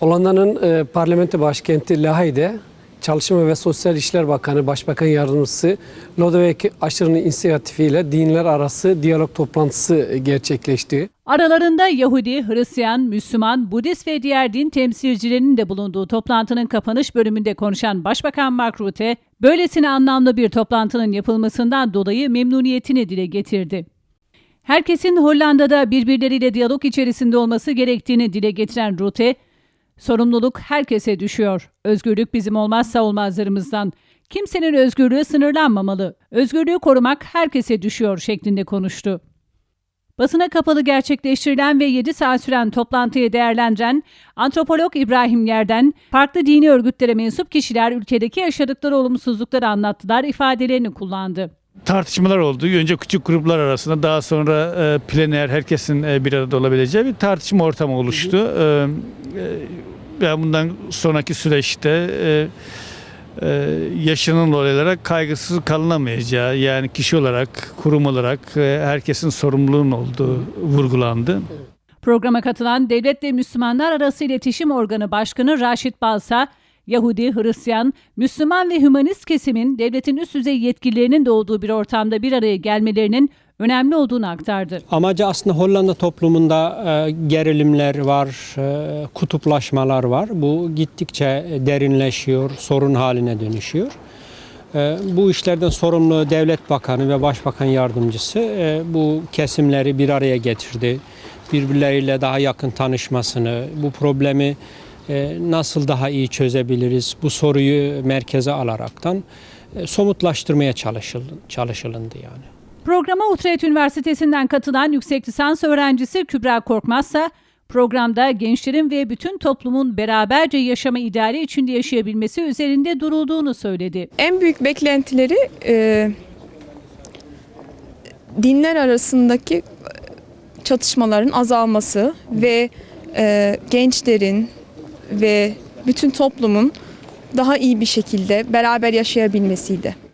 Hollanda'nın e, parlamento başkenti Lahey'de Çalışma ve Sosyal İşler Bakanı Başbakan Yardımcısı Lodewijk Ascher'ın inisiyatifiyle dinler arası diyalog toplantısı gerçekleşti. Aralarında Yahudi, Hristiyan, Müslüman, Budist ve diğer din temsilcilerinin de bulunduğu toplantının kapanış bölümünde konuşan Başbakan Mark Rutte, böylesine anlamlı bir toplantının yapılmasından dolayı memnuniyetini dile getirdi. Herkesin Hollanda'da birbirleriyle diyalog içerisinde olması gerektiğini dile getiren Rutte, sorumluluk herkese düşüyor. Özgürlük bizim olmazsa olmazlarımızdan. Kimsenin özgürlüğü sınırlanmamalı. Özgürlüğü korumak herkese düşüyor şeklinde konuştu. Basına kapalı gerçekleştirilen ve 7 saat süren toplantıyı değerlendiren antropolog İbrahim Yerden, farklı dini örgütlere mensup kişiler ülkedeki yaşadıkları olumsuzlukları anlattılar ifadelerini kullandı. Tartışmalar oldu. Önce küçük gruplar arasında daha sonra e, plener herkesin e, bir arada olabileceği bir tartışma ortamı oluştu. E, e, ben bundan sonraki süreçte e, e, yaşanan olaylara kaygısız kalınamayacağı yani kişi olarak, kurum olarak e, herkesin sorumluluğun olduğu vurgulandı. Programa katılan Devlet ve Müslümanlar Arası İletişim Organı Başkanı Raşit Balsa, Yahudi, Hristiyan, Müslüman ve hümanist kesimin devletin üst düzey yetkililerinin de olduğu bir ortamda bir araya gelmelerinin önemli olduğunu aktardı. Amacı aslında Hollanda toplumunda e, gerilimler var, e, kutuplaşmalar var. Bu gittikçe derinleşiyor, sorun haline dönüşüyor. E, bu işlerden sorumlu devlet bakanı ve başbakan yardımcısı bu kesimleri bir araya getirdi. Birbirleriyle daha yakın tanışmasını, bu problemi nasıl daha iyi çözebiliriz, bu soruyu merkeze alaraktan e, somutlaştırmaya çalışıldı, çalışılındı yani. Programa Utrecht Üniversitesi'nden katılan yüksek lisans öğrencisi Kübra Korkmazsa, programda gençlerin ve bütün toplumun beraberce yaşama ideali içinde yaşayabilmesi üzerinde durulduğunu söyledi. En büyük beklentileri e, dinler arasındaki çatışmaların azalması ve e, gençlerin ve bütün toplumun daha iyi bir şekilde beraber yaşayabilmesiydi.